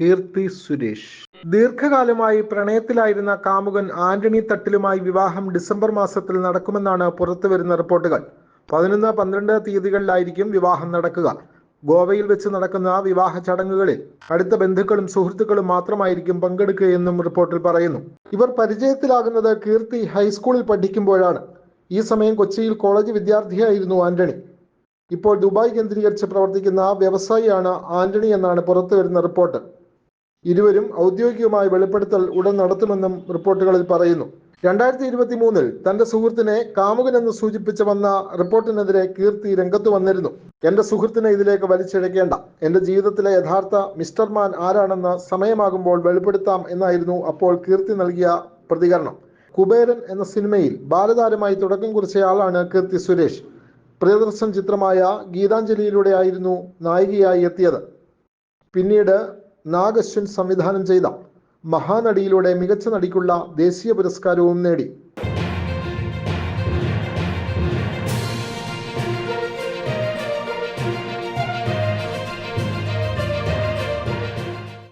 കീർത്തി സുരേഷ്. ദീർഘകാലമായി പ്രണയത്തിലായിരുന്ന കാമുകൻ ആന്റണി തട്ടിലുമായി വിവാഹം ഡിസംബർ മാസത്തിൽ നടക്കുമെന്നാണ് പുറത്തുവരുന്ന റിപ്പോർട്ടുകൾ. പതിനൊന്ന് പന്ത്രണ്ട് തീയതികളിലായിരിക്കും വിവാഹം നടക്കുക. ഗോവയിൽ വെച്ച് നടക്കുന്ന വിവാഹ ചടങ്ങുകളിൽ അടുത്ത ബന്ധുക്കളും സുഹൃത്തുക്കളും മാത്രമായിരിക്കും പങ്കെടുക്കുകയെന്നും റിപ്പോർട്ടിൽ പറയുന്നു. ഇവർ പരിചയത്തിലാകുന്നത് കീർത്തി ഹൈസ്കൂളിൽ പഠിക്കുമ്പോഴാണ്. ഈ സമയം കൊച്ചിയിൽ കോളേജ് വിദ്യാർത്ഥിയായിരുന്നു ആന്റണി. ഇപ്പോൾ ദുബായ് കേന്ദ്രീകരിച്ച് പ്രവർത്തിക്കുന്ന വ്യവസായിയാണ് ആന്റണി എന്നാണ് പുറത്തുവരുന്ന റിപ്പോർട്ട്. ഇരുവരും ഔദ്യോഗികമായ വെളിപ്പെടുത്തൽ ഉടൻ നടത്തുമെന്നും റിപ്പോർട്ടുകളിൽ പറയുന്നു. രണ്ടായിരത്തി ഇരുപത്തി മൂന്നിൽ തന്റെ സുഹൃത്തിനെ കാമുകനെന്ന് സൂചിപ്പിച്ച് വന്ന റിപ്പോർട്ടിനെതിരെ കീർത്തി രംഗത്ത് വന്നിരുന്നു. എന്റെ സുഹൃത്തിനെ ഇതിലേക്ക് വലിച്ചിഴക്കേണ്ട. എന്റെ ജീവിതത്തിലെ യഥാർത്ഥ മിസ്റ്റർ മാൻ ആരാണെന്ന് സമയമാകുമ്പോൾ വെളിപ്പെടുത്താം എന്നായിരുന്നു അപ്പോൾ കീർത്തി നൽകിയ പ്രതികരണം. കുബേരൻ എന്ന സിനിമയിൽ ബാലതാരമായി തുടക്കം കുറിച്ചയാളാണ് കീർത്തി സുരേഷ്. പ്രിയദർശൻ ചിത്രമായ ഗീതാഞ്ജലിയിലൂടെയായിരുന്നു നായികയായി എത്തിയത്. പിന്നീട് നാഗ് അശ്വിൻ സംവിധാനം ചെയ്ത മഹാനടിയിലൂടെ മികച്ച നടിക്കുള്ള ദേശീയ പുരസ്കാരവും നേടി.